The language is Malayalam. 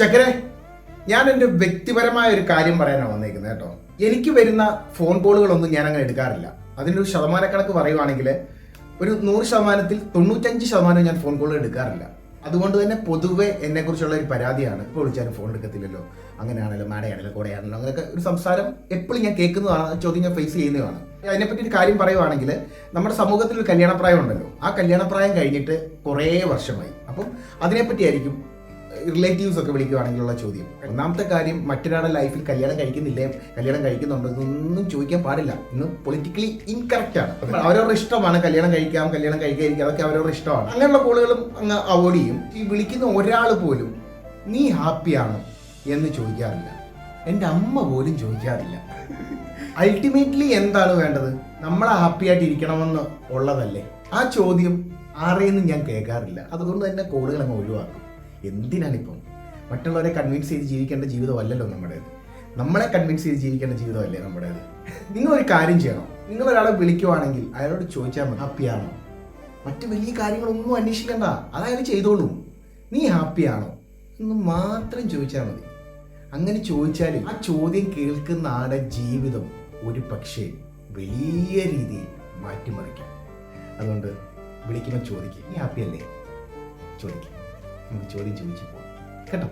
ചക്കരെ ഞാൻ എന്റെ വ്യക്തിപരമായ ഒരു കാര്യം പറയാനാണ് വന്നേക്കുന്നത് കേട്ടോ. എനിക്ക് വരുന്ന ഫോൺ കോളുകളൊന്നും ഞാൻ അങ്ങനെ എടുക്കാറില്ല. അതിന്റെ ഒരു ശതമാനക്കണക്ക് പറയുവാണെങ്കിൽ ഒരു നൂറ് ശതമാനത്തിൽ തൊണ്ണൂറ്റഞ്ച് ശതമാനം ഞാൻ ഫോൺ കോളുകൾ എടുക്കാറില്ല. അതുകൊണ്ട് തന്നെ പൊതുവെ എന്നെക്കുറിച്ചുള്ള ഒരു പരാതിയാണ്. ഇപ്പോൾ വിളിച്ചാലും ഫോൺ എടുക്കത്തില്ലല്ലോ. അങ്ങനെയാണല്ലോ മാടയാണല്ലോ കൂടെയാണല്ലോ അങ്ങനെയൊക്കെ ഒരു സംസാരം എപ്പോഴും ഞാൻ കേൾക്കുന്നതാണ് ചോദ്യം ഞാൻ ഫേസ് ചെയ്യുന്നതാണ്. അതിനെപ്പറ്റി ഒരു കാര്യം പറയുവാണെങ്കിൽ നമ്മുടെ സമൂഹത്തിൽ ഒരു കല്യാണപ്രായം ഉണ്ടല്ലോ. ആ കല്യാണപ്രായം കഴിഞ്ഞിട്ട് കുറേ വർഷമായി. അപ്പം അതിനെപ്പറ്റി ആയിരിക്കും റിലേറ്റീവ്സ് ഒക്കെ വിളിക്കുകയാണെങ്കിലുള്ള ചോദ്യം. ഒന്നാമത്തെ കാര്യം മറ്റൊരാളുടെ ലൈഫിൽ കല്യാണം കഴിക്കുന്നില്ലേ? കല്യാണം കഴിക്കുന്നുണ്ടോ? ഇതൊന്നും ചോദിക്കാൻ പാടില്ല. ഇന്ന് പൊളിറ്റിക്കലി ഇൻകറക്റ്റ് ആണ്. അവരവരുടെ ഇഷ്ടമാണ് കല്യാണം കഴിക്കാം കല്യാണം കഴിക്കാതിരിക്കാം അതൊക്കെ അവരവരുടെ ഇഷ്ടമാണ്. അങ്ങനെയുള്ള കോളുകളും അങ്ങ് അവോയ്ഡ് ചെയ്യും. ഈ വിളിക്കുന്ന ഒരാൾ പോലും നീ ഹാപ്പിയാണോ എന്ന് ചോദിക്കാറില്ല. എന്റെ അമ്മ പോലും ചോദിക്കാറില്ല. അൾട്ടിമേറ്റ്ലി എന്താണ് വേണ്ടത്? നമ്മളെ ഹാപ്പി ആയിട്ട് ഇരിക്കണമെന്ന് ഉള്ളതല്ലേ? ആ ചോദ്യം ആരെയൊന്നും ഞാൻ കേൾക്കാറില്ല. അതുകൊണ്ട് തന്നെ കോളുകൾ അങ്ങ് ഒഴിവാക്കും. എന്തിനാണിപ്പം? മറ്റുള്ളവരെ കൺവിൻസ് ചെയ്ത് ജീവിക്കേണ്ട ജീവിതമല്ലല്ലോ നമ്മുടേത്. നമ്മളെ കൺവിൻസ് ചെയ്ത് ജീവിക്കേണ്ട ജീവിതമല്ലേ നമ്മുടേത്? ഒരു കാര്യം ചെയ്യണം. നിങ്ങൾ ഒരാളെ വിളിക്കുവാണെങ്കിൽ അയാളോട് ചോദിച്ചാൽ മതി. ഹാപ്പിയാണോ മറ്റു വലിയ കാര്യങ്ങളൊന്നും അന്വേഷിക്കണ്ട. അയാൾ ചെയ്തോളൂ. നീ ഹാപ്പിയാണോ എന്ന് മാത്രം ചോദിച്ചാൽ മതി. അങ്ങനെ ചോദിച്ചാൽ ആ ചോദ്യം കേൾക്കുന്ന ആളുടെ ജീവിതം ഒരു പക്ഷേ വലിയ രീതിയിൽ മാറ്റിമറിക്കാം. അതുകൊണ്ട് വിളിക്കുമ്പോൾ ചോദിക്കുക നീ 看九点九几包看懂